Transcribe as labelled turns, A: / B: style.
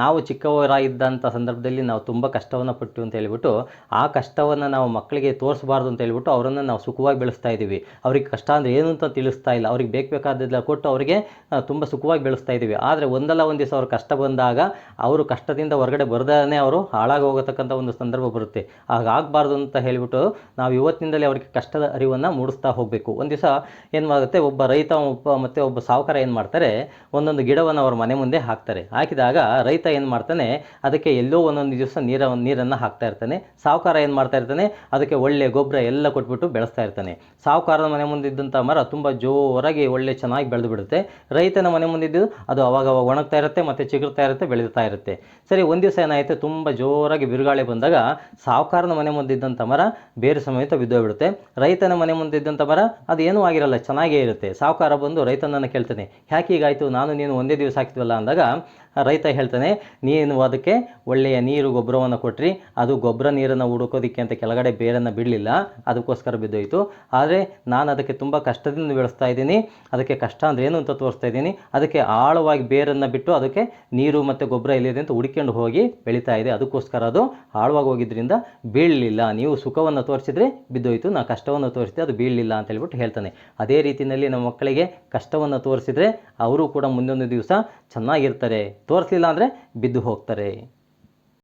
A: ನಾವು ಚಿಕ್ಕವರಾಗಿದ್ದಂಥ ಸಂದರ್ಭದಲ್ಲಿ ನಾವು ತುಂಬ ಕಷ್ಟವನ್ನು ಪಟ್ಟು ಅಂತ ಹೇಳ್ಬಿಟ್ಟು, ಆ ಕಷ್ಟವನ್ನು ನಾವು ಮಕ್ಕಳಿಗೆ ತೋರಿಸಬಾರ್ದು ಅಂತ ಹೇಳ್ಬಿಟ್ಟು ಅವರನ್ನು ನಾವು ಸುಖವಾಗಿ ಬೆಳೆಸ್ತಾ ಇದ್ದೀವಿ. ಅವ್ರಿಗೆ ಕಷ್ಟ ಅಂದರೆ ಏನು ಅಂತ ತಿಳಿಸ್ತಾ ಇಲ್ಲ. ಅವ್ರಿಗೆ ಬೇಕು ಬೇಕಾದ್ದೆಲ್ಲ ಕೊಟ್ಟು ಅವರಿಗೆ ತುಂಬ ಸುಖವಾಗಿ ಬೆಳೆಸ್ತಾ ಇದ್ದೀವಿ. ಆದರೆ ಒಂದಲ್ಲ ಒಂದು ದಿವಸ ಅವ್ರ ಕಷ್ಟ ಬಂದಾಗ ಅವರು ಕಷ್ಟದಿಂದ ಹೊರಗಡೆ ಬರದೇ ಅವರು ಹಾಳಾಗಿ ಹೋಗತಕ್ಕಂಥ ಒಂದು ಸಂದರ್ಭ ಬರುತ್ತೆ. ಹಾಗಾಗಬಾರ್ದು ಅಂತ ಹೇಳಿಬಿಟ್ಟು ನಾವು ಇವತ್ತಿನಿಂದಲೇ ಅವರಿಗೆ ಕಷ್ಟದ ಅರಿವನ್ನು ಮೂಡಿಸ್ತಾ ಹೋಗಬೇಕು. ಒಂದು ದಿವಸ ಏನು ಮಾಡುತ್ತೆ, ಒಬ್ಬ ರೈತ, ಒಬ್ಬ ಮತ್ತು ಒಬ್ಬ ಸಾವುಕಾರ ಏನು ಮಾಡ್ತಾರೆ, ಒಂದೊಂದು ಗಿಡವನ್ನು ಅವ್ರ ಮನೆ ಮುಂದೆ ಹಾಕ್ತಾರೆ. ಹಾಕಿದಾಗ ರೈತ ಏನು ಮಾಡ್ತಾನೆ, ಅದಕ್ಕೆ ಎಲ್ಲೋ ಒಂದೊಂದು ದಿವಸ ನೀರ, ನೀರನ್ನು ಹಾಕ್ತಾ ಇರ್ತಾನೆ. ಸಾಹುಕಾರ ಏನು ಮಾಡ್ತಾ ಇರ್ತಾನೆ, ಅದಕ್ಕೆ ಒಳ್ಳೆ ಗೊಬ್ಬರ ಎಲ್ಲ ಕೊಟ್ಬಿಟ್ಟು ಬೆಳೆಸ್ತಾ ಇರ್ತಾನೆ. ಸಾಹುಕಾರನ ಮನೆ ಮುಂದೆ ಇದ್ದಂಥ ಮರ ತುಂಬ ಜೋರಾಗಿ ಒಳ್ಳೆ ಚೆನ್ನಾಗಿ ಬೆಳೆದು ಬಿಡುತ್ತೆ. ರೈತನ ಮನೆ ಮುಂದಿದ್ದು ಅದು ಅವಾಗ ಅವಾಗ ಒಣಗ್ತಾ ಇರುತ್ತೆ, ಮತ್ತು ಚಿಗುರ್ತಾ ಇರುತ್ತೆ ಬೆಳೀತಾ ಇರುತ್ತೆ. ಸರಿ, ಒಂದು ದಿವಸ ಏನಾಯಿತು, ತುಂಬ ಜೋರಾಗಿ ಬಿರುಗಾಳಿ ಬಂದಾಗ ಸಾಹುಕಾರನ ಮನೆ ಮುಂದಿದ್ದಂಥ ಮರ ಬೇರೆ ಸಮೇತ ಬಿದ್ದೋಗ್ಬಿಡುತ್ತೆ ರೈತನ ಮನೆ ಮುಂದಿದ್ದಂಥ ಮರ ಅದು ಏನೂ ಆಗಿರಲ್ಲ, ಚೆನ್ನಾಗೇ ಇರುತ್ತೆ. ಸಾಹುಕಾರ ಬಂದು ರೈತನನ್ನು ಕೇಳ್ತಾನೆ, ಯಾಕೆ ಹೀಗಾಯಿತು? ನಾನು ನೀನು ಒಂದೇ ದಿವಸ ಹಾಕ್ತೀವಲ್ಲ ಅಂದಾಗ ರೈತ ಹೇಳ್ತಾನೆ ನೀನು ಅದಕ್ಕೆ ಒಳ್ಳೆಯ ನೀರು, ಗೊಬ್ಬರವನ್ನು ಕೊಟ್ರಿ. ಅದು ಗೊಬ್ಬರ ನೀರನ್ನು ಹುಡುಕೋದಕ್ಕೆ ಅಂತ ಕೆಳಗಡೆ ಬೇರನ್ನು ಬಿಡಲಿಲ್ಲ. ಅದಕ್ಕೋಸ್ಕರ ಬಿದ್ದೋಯ್ತು. ಆದರೆ ನಾನು ಅದಕ್ಕೆ ತುಂಬ ಕಷ್ಟದಿಂದ ಬೆಳೆಸ್ತಾ ಇದ್ದೀನಿ. ಅದಕ್ಕೆ ಕಷ್ಟ ಅಂದರೆ ಏನು ಅಂತ ತೋರಿಸ್ತಾ ಇದ್ದೀನಿ. ಅದಕ್ಕೆ ಆಳವಾಗಿ ಬೇರನ್ನು ಬಿಟ್ಟು ಅದಕ್ಕೆ ನೀರು ಮತ್ತು ಗೊಬ್ಬರ ಇಲ್ಲಿದೆ ಅಂತ ಹುಡ್ಕೊಂಡು ಹೋಗಿ ಬೆಳೀತಾ ಇದೆ. ಅದಕ್ಕೋಸ್ಕರ ಅದು ಆಳವಾಗಿ ಹೋಗಿದ್ದರಿಂದ ಬೀಳಲಿಲ್ಲ. ನೀವು ಸುಖವನ್ನು ತೋರಿಸಿದರೆ ಬಿದ್ದೋಯ್ತು. ನಾ ಕಷ್ಟವನ್ನು ತೋರಿಸಿದೆ, ಅದು ಬೀಳಲಿಲ್ಲ ಅಂತ ಹೇಳ್ಬಿಟ್ಟು ಹೇಳ್ತಾನೆ. ಅದೇ ರೀತಿಯಲ್ಲಿ ನಮ್ಮ ಮಕ್ಕಳಿಗೆ ಕಷ್ಟವನ್ನು ತೋರಿಸಿದರೆ ಅವರು ಕೂಡ ಮುಂದೊಂದು ದಿವಸ ಚೆನ್ನಾಗಿರ್ತಾರೆ. ತೋರಿಸಲಿಲ್ಲ ಅಂದರೆ ಬಿದ್ದು ಹೋಗ್ತಾರೆ.